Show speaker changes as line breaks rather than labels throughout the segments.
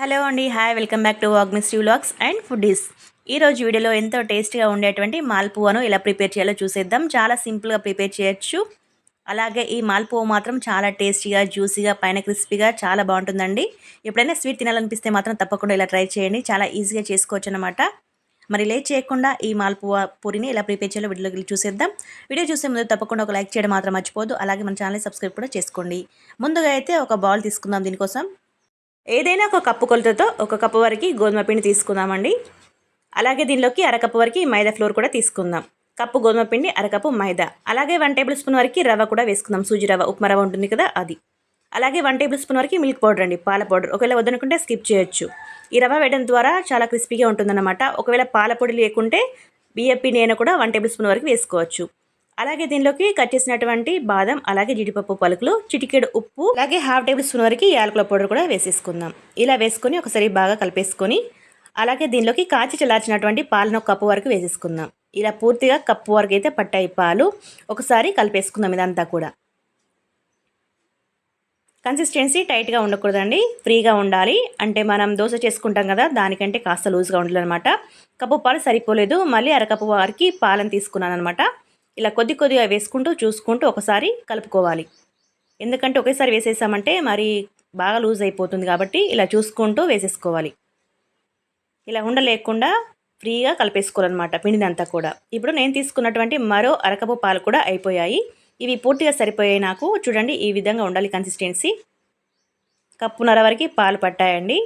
Hello అండి hi welcome back to వాగ్మిస్టీ vlogs and foodies ఈరోజు వీడియోలో ఎంతో టేస్టీగా ఉండేటువంటి మాల్పువను ఎలా ప్రిపేర్ చేయాలో చూసేద్దాం. చాలా సింపుల్గా ప్రిపేర్ చేయొచ్చు. అలాగే ఈ మాల్పువ మాత్రం చాలా టేస్టీగా జ్యూసీగా పైన క్రిస్పీగా చాలా బాగుంటుందండి. ఎప్పుడైనా స్వీట్ తినాలనిపిస్తే మాత్రం తప్పకుండా ఇలా ట్రై చేయండి. చాలా ఈజీగా చేసుకోవచ్చు అనమాట మరి లేట్ చేయకుండా ఈ మాల్పువ పూరిని ఎలా ప్రిపేర్ చేయాలో వీడియోలోకి చూసేద్దాం. వీడియో చూసే ముందు తప్పకుండా ఒక లైక్ చేయడం మాత్రం మర్చిపోదు అలాగే మన ఛానల్ని సబ్స్క్రైబ్ కూడా చేసుకోండి. ముందుగా అయితే ఒక బౌల్ తీసుకుందాం దీనికోసం. ఏదైనా ఒక కప్పు కొలతతో ఒక కప్పు వరకు గోధుమ పిండి తీసుకుందామండి. అలాగే దీనిలోకి అరకప్పు వరకు మైదా ఫ్లోర్ కూడా తీసుకుందాం. కప్పు గోధుమ పిండి అరకప్పు మైదా. అలాగే వన్ టేబుల్ స్పూన్ వరకు రవ్వ కూడా వేసుకుందాం. సూజీ రవ్వ ఉప్మా రవ్వ ఉంటుంది కదా అది. అలాగే వన్ టేబుల్ స్పూన్ వరకు మిల్క్ పౌడర్ అండి పాల పౌడర్. ఒకవేళ వద్దనుకుంటే స్కిప్ చేయొచ్చు. ఈ రవ్వ వేయడం ద్వారా చాలా క్రిస్పీగా ఉంటుందన్నమాట. ఒకవేళ పాల పొడి లేకుంటే బియ్యపి నేను కూడా వన్ టేబుల్ స్పూన్ వరకు వేసుకోవచ్చు. అలాగే దీనిలోకి కట్ చేసినటువంటి బాదం అలాగే జీడిపప్పు పలుకులు చిటికెడు ఉప్పు అలాగే హాఫ్ టేబుల్ స్పూన్ వరకు యాలకుల పౌడర్ కూడా వేసేసుకుందాం. ఇలా వేసుకొని ఒకసారి బాగా కలిపేసుకొని అలాగే దీనిలోకి కాచి చల్లార్చినటువంటి పాలను ఒక కప్పు వరకు వేసేసుకుందాం. ఇలా పూర్తిగా కప్పు వరకు అయితే పట్టాయి పాలు. ఒకసారి కలిపేసుకుందాం ఇదంతా కూడా. కన్సిస్టెన్సీ టైట్గా ఉండకూడదండి. ఫ్రీగా ఉండాలి. అంటే మనం దోశ చేసుకుంటాం కదా దానికంటే కాస్త లూజ్గా ఉండాలన్నమాట. కప్పు పాలు సరిపోలేదు. మళ్ళీ అరకప్పు వారికి పాలను తీసుకున్నాను అనమాట ఇలా కొద్ది కొద్దిగా వేసుకుంటూ చూసుకుంటూ ఒకసారి కలుపుకోవాలి. ఎందుకంటే ఒకేసారి వేసేసామంటే మరి బాగా లూజ్ అయిపోతుంది కాబట్టి ఇలా చూసుకుంటూ వేసేసుకోవాలి. ఇలా ఉండలేకుండా ఫ్రీగా కలిపేసుకోవాలన్నమాట పిండినంతా కూడా. ఇప్పుడు నేను తీసుకున్నటువంటి మరో అరకపు పాలు కూడా అయిపోయాయి. ఇవి పూర్తిగా సరిపోయాయి నాకు. చూడండి ఈ విధంగా ఉండాలి కన్సిస్టెన్సీ కప్పున్నర వరకు పాలు పట్టాయండి.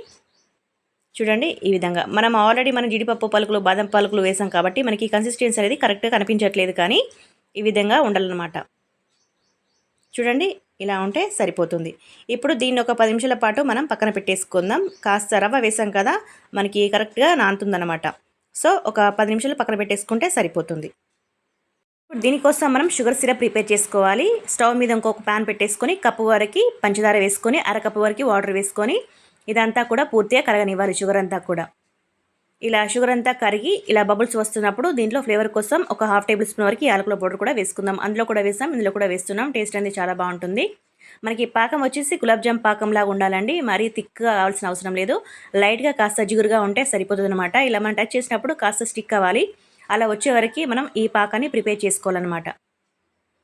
చూడండి ఈ విధంగా. మనం ఆల్రెడీ మనం జీడిపప్పు పలుకులు బాదం పలుకులు వేసాం కాబట్టి మనకి కన్సిస్టెన్సీ అనేది కరెక్ట్గా కనిపించట్లేదు కానీ ఈ విధంగా ఉండాలన్నమాట. చూడండి ఇలా ఉంటే సరిపోతుంది. ఇప్పుడు దీన్ని ఒక పది నిమిషాల పాటు మనం పక్కన పెట్టేసుకుందాం. కాస్త రవ్వ వేసాం కదా మనకి కరెక్ట్గా నానుతుందన్నమాట సో ఒక పది నిమిషాలు పక్కన పెట్టేసుకుంటే సరిపోతుంది. ఇప్పుడు దీనికోసం మనం షుగర్ సిరప్ ప్రిపేర్ చేసుకోవాలి. స్టవ్ మీద ఇంకొక ప్యాన్ పెట్టేసుకొని కప్పు వరకు పంచదార వేసుకొని అరకప్పు వరకు వాటర్ వేసుకొని ఇదంతా కూడా పూర్తిగా కరగనివ్వాలి షుగర్ అంతా కూడా. ఇలా షుగర్ అంతా కరిగి ఇలా బబుల్స్ వస్తున్నప్పుడు దీంట్లో ఫ్లేవర్ కోసం ఒక హాఫ్ టేబుల్ స్పూన్ వరకు యాలకుల పౌడర్ కూడా వేసుకుందాం. అందులో కూడా వేస్తాం ఇందులో కూడా వేస్తున్నాం. టేస్ట్ అనేది చాలా బాగుంటుంది. మనకి పాకం వచ్చేసి గులాబ్జామ్ పాకంలాగా ఉండాలండి. మరీ థిక్గా కావాల్సిన అవసరం లేదు. లైట్గా కాస్త జిగురుగా ఉంటే సరిపోతుంది అనమాట ఇలా మనం టచ్ చేసినప్పుడు కాస్త స్టిక్ అవ్వాలి. అలా వచ్చే వరకు మనం ఈ పాకాన్ని ప్రిపేర్ చేసుకోవాలన్నమాట.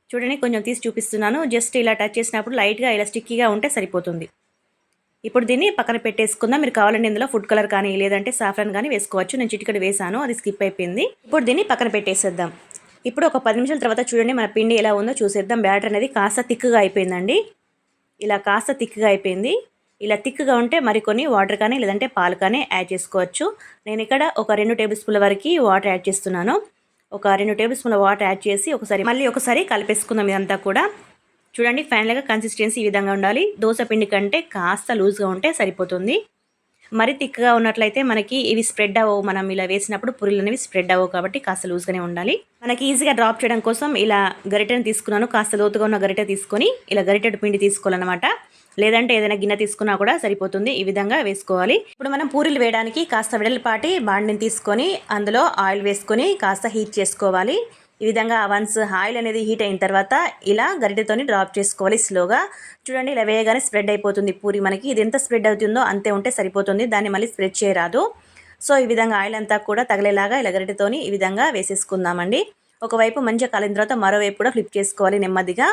చూడండి కొంచెం తీసి చూపిస్తున్నాను. జస్ట్ ఇలా టచ్ చేసినప్పుడు లైట్గా ఇలా స్టిక్కీగా ఉంటే సరిపోతుంది. ఇప్పుడు దీన్ని పక్కన పెట్టేసుకుందాం. మీరు కావాలంటే ఇందులో ఫుడ్ కలర్ కానీ లేదంటే సాఫ్రాన్ కానీ వేసుకోవచ్చు. నేను చిటికడ వేసాను అది స్కిప్ అయిపోయింది. ఇప్పుడు దీన్ని పక్కన పెట్టేసేద్దాం. ఇప్పుడు ఒక పది నిమిషాల తర్వాత చూడండి మన పిండి ఎలా ఉందో చూసేద్దాం. బ్యాటర్ అనేది కాస్త థిక్గా అయిపోయిందండి. ఇలా కాస్త థిక్గా అయిపోయింది. ఇలా థిక్గా ఉంటే మరికొన్ని వాటర్ కానీ లేదంటే పాలు కానీ యాడ్ చేసుకోవచ్చు. నేను ఇక్కడ ఒక రెండు టేబుల్ స్పూన్ల వరకు వాటర్ యాడ్ చేస్తున్నాను. ఒక రెండు టేబుల్ స్పూన్ల వాటర్ యాడ్ చేసి ఒకసారి మళ్ళీ ఒకసారి కలిపేసుకుందాం ఇదంతా కూడా. చూడండి ఫైనల్గా కన్సిస్టెన్సీ ఈ విధంగా ఉండాలి. దోశ పిండి కంటే కాస్త లూజ్గా ఉంటే సరిపోతుంది. మరి థిక్గా ఉన్నట్లయితే మనకి ఇవి స్ప్రెడ్ అవ్వవు. మనం ఇలా వేసినప్పుడు పురులు అనేవి స్ప్రెడ్ అవ్వవు కాబట్టి కాస్త లూజ్గానే ఉండాలి. మనకి ఈజీగా డ్రాప్ చేయడం కోసం ఇలా గరిటెను తీసుకున్నాను. కాస్త లోతుగా ఉన్న గరిటె తీసుకొని ఇలా గరిటెడు పిండి తీసుకోవాలన్నమాట. లేదంటే ఏదైనా గిన్నె తీసుకున్నా కూడా సరిపోతుంది. ఈ విధంగా వేసుకోవాలి. ఇప్పుడు మనం పూరీలు వేయడానికి కాస్త వెడల్పాటి బాండిని తీసుకొని అందులో ఆయిల్ వేసుకొని కాస్త హీట్ చేసుకోవాలి. ఈ విధంగా వన్స్ ఆయిల్ అనేది హీట్ అయిన తర్వాత ఇలా గరిటెతోని డ్రాప్ చేసుకోవాలి స్లోగా. చూడండి ఇలా వేయగానే స్ప్రెడ్ అయిపోతుంది పూరి మనకి. ఇది ఎంత స్ప్రెడ్ అవుతుందో అంతే ఉంటే సరిపోతుంది. దాన్ని మళ్ళీ స్ప్రెడ్ చేయరాదు. సో ఈ విధంగా ఆయిల్ అంతా కూడా తగిలేలాగా ఇలా గరిటెతోని ఈ విధంగా వేసేసుకుందామండి. ఒకవైపు మంచిగా కాలిన తర్వాత మరోవైపు కూడా ఫ్లిప్ చేసుకోవాలి నెమ్మదిగా.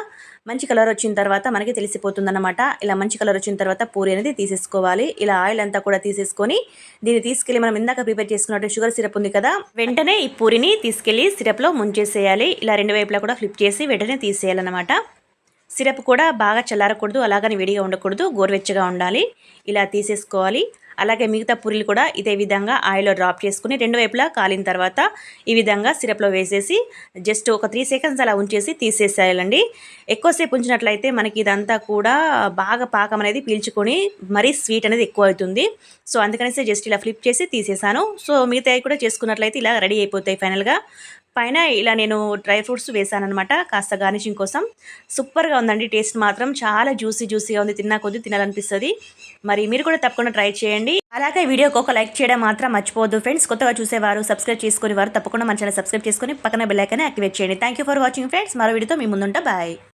మంచి కలర్ వచ్చిన తర్వాత మనకి తెలిసిపోతుందన్నమాట. ఇలా మంచి కలర్ వచ్చిన తర్వాత పూరి అనేది తీసేసుకోవాలి. ఇలా ఆయిల్ అంతా కూడా తీసేసుకొని దీన్ని తీసుకెళ్ళి మనం ఇందాక ప్రిపేర్ చేసుకున్నట్టు షుగర్ సిరప్ ఉంది కదా వెంటనే ఈ పూరిని తీసుకెళ్ళి సిరప్లో ముంచేసేయాలి. ఇలా రెండు వైపులా కూడా ఫ్లిప్ చేసి వెంటనే తీసేయాలన్నమాట. సిరప్ కూడా బాగా చల్లారకూడదు అలాగని వేడిగా ఉండకూడదు గోరువెచ్చగా ఉండాలి. ఇలా తీసేసుకోవాలి. అలాగే మిగతా పూరీలు కూడా ఇదే విధంగా ఆయిల్లో డ్రాప్ చేసుకుని రెండు వైపులా కాలిన తర్వాత ఈ విధంగా సిరప్లో వేసేసి జస్ట్ ఒక త్రీ సెకండ్స్ అలా ఉంచేసి తీసేసేయాలండి. ఎక్కువసేపు ఉంచినట్లయితే మనకి ఇదంతా కూడా బాగా పాకం అనేది పీల్చుకొని మరీ స్వీట్ అనేది ఎక్కువ అవుతుంది. సో అందుకనేసి జస్ట్ ఇలా ఫ్లిప్ చేసి తీసేసాను. సో మిగతా కూడా చేసుకున్నట్లయితే ఇలా రెడీ అయిపోతాయి ఫైనల్గా. పైన ఇలా నేను డ్రై ఫ్రూట్స్ వేసానమాట కాస్త గార్నిషింగ్ కోసం. సూపర్గా ఉందండి టేస్ట్ మాత్రం. చాలా జ్యూసీ జ్యూసీగా ఉంది తిన్నా కొద్ది తినాలనిపిస్తుంది. మరి మీరు కూడా తప్పకుండా ట్రై చేయండి. అలాగే వీడియోకి ఒక లైక్ చేయడం మాత్రం మర్చిపోవద్దు ఫ్రెండ్స్. కొత్తగా చూసేవారు సబ్స్క్రైబ్ చేసుకుని వారు తప్పకుండా మన ఛానల్ సబ్స్క్రైబ్ చేసుకుని పక్కన బెల్లైకనే యాక్టివేట్ చేయండి. థ్యాంక్ ఫర్ వాచింగ్ ఫ్రెండ్స్ మరో వీడియోతో మీ ముందుంటా. బాయ్